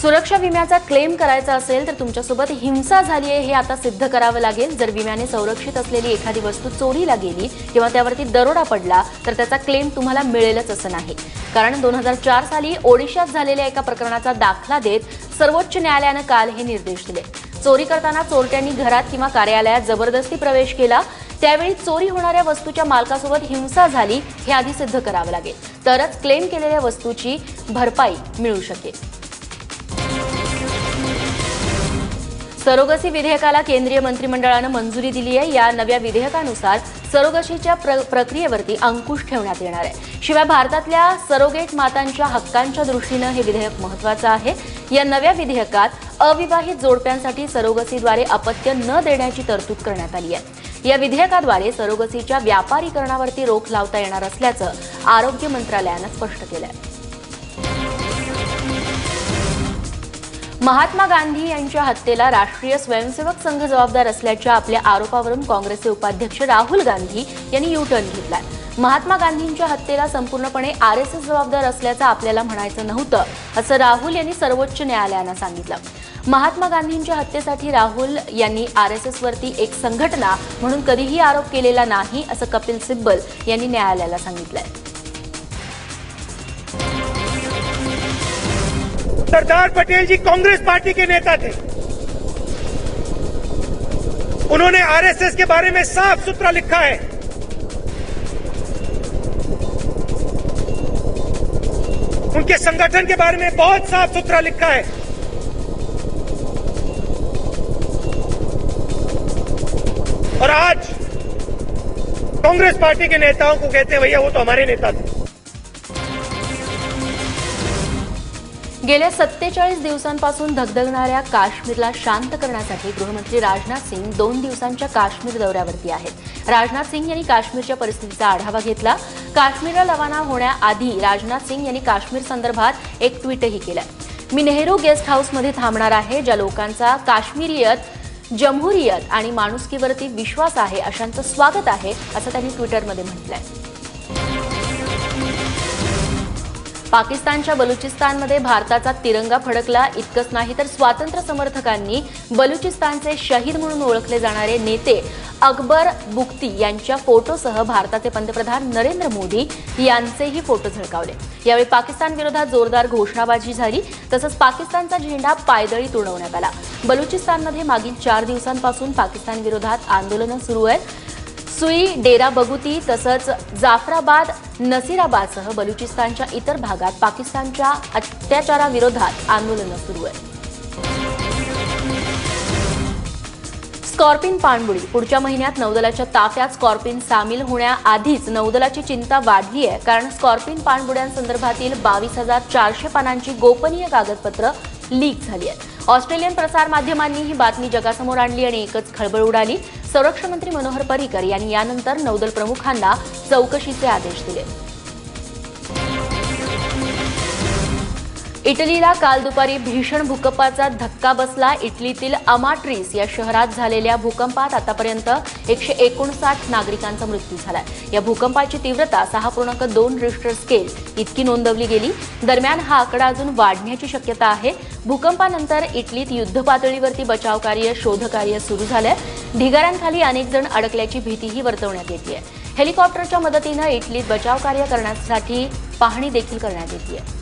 सुरक्षा विम्याचा क्लेम करायचा असेल तर तुमच्यासोबत हिंसा झाली आहे हे आता सिद्ध करावं लागेल. जर विम्याने संरक्षित असलेली एखादी वस्तू चोरीला गेली किंवा त्यावरती दरोडा पडला तर त्याचा क्लेम तुम्हाला मिळेलच असं नाही. कारण दोन हजार चार साली ओडिशात झालेल्या एका प्रकरणाचा दाखला देत सर्वोच्च न्यायालयानं काल हे निर्देश दिले. चोरी करताना चोरट्यांनी घरात किंवा कार्यालयात जबरदस्ती प्रवेश केला. त्यावेळी चोरी होणाऱ्या वस्तूच्या मालकासोबत हिंसा झाली हे आधी सिद्ध करावं लागेल. तरच क्लेम केलेल्या वस्तूची भरपाई मिळू शकेल. सरोगसी विधेयकाला केंद्रीय मंत्रिमंडळानं मंजुरी दिली आहे. या नव्या विधेयकानुसार सरोगसीच्या प्र प्रक्रियेवरती अंकुश ठेवण्यात येणार आहे. शिवाय भारतातल्या सरोगेट मातांच्या हक्कांच्या दृष्टीनं हे विधेयक महत्वाचं आहे. या नव्या विधेयकात अविवाहित जोडप्यांसाठी सरोगसीद्वारे अपत्य न देण्याची तरतूद करण्यात आली आहे. या विधेयकाद्वारे सरोगसीच्या व्यापारीकरणावरती रोख लावता येणार असल्याचं आरोग्य मंत्रालयानं स्पष्ट केलं आहे महात्मा गांधी यांच्या हत्येला राष्ट्रीय स्वयंसेवक संघ जबाबदार असल्याच्या आपल्या आरोपावरून काँग्रेसचे उपाध्यक्ष राहुल गांधी यांनी यू टर्न घेतलाय. महात्मा गांधींच्या हत्येला संपूर्णपणे आर एस एस जबाबदार असल्याचं आपल्याला म्हणायचं नव्हतं असं राहुल यांनी सर्वोच्च न्यायालयानं सांगितलं. महात्मा गांधींच्या हत्येसाठी राहुल यांनी आर एस एसवरती एक संघटना म्हणून कधीही आरोप केलेला नाही असं कपिल सिब्बल यांनी न्यायालयाला सांगितलंय. सरदार पटेल जी कांग्रेस पार्टी के नेता थे। उन्होंने आरएसएस के बारे में साफ़ सुथरा लिखा है। उनके संगठन के बारे में बहुत साफ़ सुथरा लिखा है। और आज कांग्रेस पार्टी के नेताओं को कहते हैं, भैया, वो तो हमारे नेता थे। गेल्या सत्तेचाळीस दिवसांपासून धगधगणाऱ्या काश्मीरला शांत करण्यासाठी गृहमंत्री राजनाथ सिंग दोन दिवसांच्या काश्मीर दौऱ्यावरती आहेत. राजनाथ सिंग यांनी काश्मीरच्या परिस्थितीचा आढावा घेतला. काश्मीरला रवाना होण्याआधी राजनाथ सिंग यांनी काश्मीर संदर्भात एक ट्विटही केलं. मी नेहरू गेस्ट हाऊसमध्ये थांबणार आहे ज्या लोकांचा काश्मीरियत जमहुरियत आणि माणुसकीवरती विश्वास आहे अशांचं स्वागत आहे असं त्यांनी ट्विटरमध्ये म्हटलंय. पाकिस्तानच्या बलुचिस्तानमध्ये भारताचा तिरंगा फडकला. इतकंच नाही तर स्वातंत्र्य समर्थकांनी बलुचिस्तानचे शहीद म्हणून ओळखले जाणारे नेते अकबर बुक्ती यांच्या फोटोसह भारताचे पंतप्रधान नरेंद्र मोदी यांचेही फोटो झळकावले. यावेळी पाकिस्तान विरोधात जोरदार घोषणाबाजी झाली. तसंच पाकिस्तानचा झेंडा पायदळी तुडवण्यात आला. बलुचिस्तानमध्ये मागील चार दिवसांपासून पाकिस्तान विरोधात आंदोलनं सुरू आहेत. सुई डेरा बगुती तसंच जाफराबाद नसिराबादसह बलुचिस्तानच्या इतर भागात पाकिस्तानच्या अत्याचाराविरोधात आंदोलनं सुरू आहेत. स्कॉर्पिन पाणबुडी. पुढच्या महिन्यात नौदलाच्या ताफ्यात स्कॉर्पिन सामील होण्याआधीच नौदलाची चिंता वाढली आहे. कारण स्कॉर्पिन पाणबुड्यांसंदर्भातील बावीस हजार चारशे पानांची गोपनीय कागदपत्र लीक झाली आहेत. ऑस्ट्रेलियन प्रसार माध्यमांनी ही बातमी जगासमोर आणली आणि एकच खळबळ उडाली. संरक्षण मंत्री मनोहर पर्रिकर यांनी यानंतर नौदल प्रमुखांना चौकशीचे आदेश दिले. इटलीला काल दुपारी भीषण भूकंपाचा धक्का बसला. इटलीतील अमाट्रिस या शहरात झालेल्या भूकंपात आतापर्यंत एकशे एकोणसाठ नागरिकांचा मृत्यू झालाय. या भूकंपाची तीव्रता सहा पूर्णांक दोन रिस्टर स्केल इतकी नोंदवली गेली. दरम्यान हा आकडा अजून वाढण्याची शक्यता आहे. भूकंपानंतर इटलीत युद्धपातळीवरती बचावकार्य शोधकार्य सुरू झालंय. ढिगाऱ्यांखाली अनेक जण अडकल्याची भीतीही वर्तवण्यात येते हेलिकॉप्टरच्या मदतीनं इटलीत बचावकार्य करण्यासाठी पाहणी देखील करण्यात येते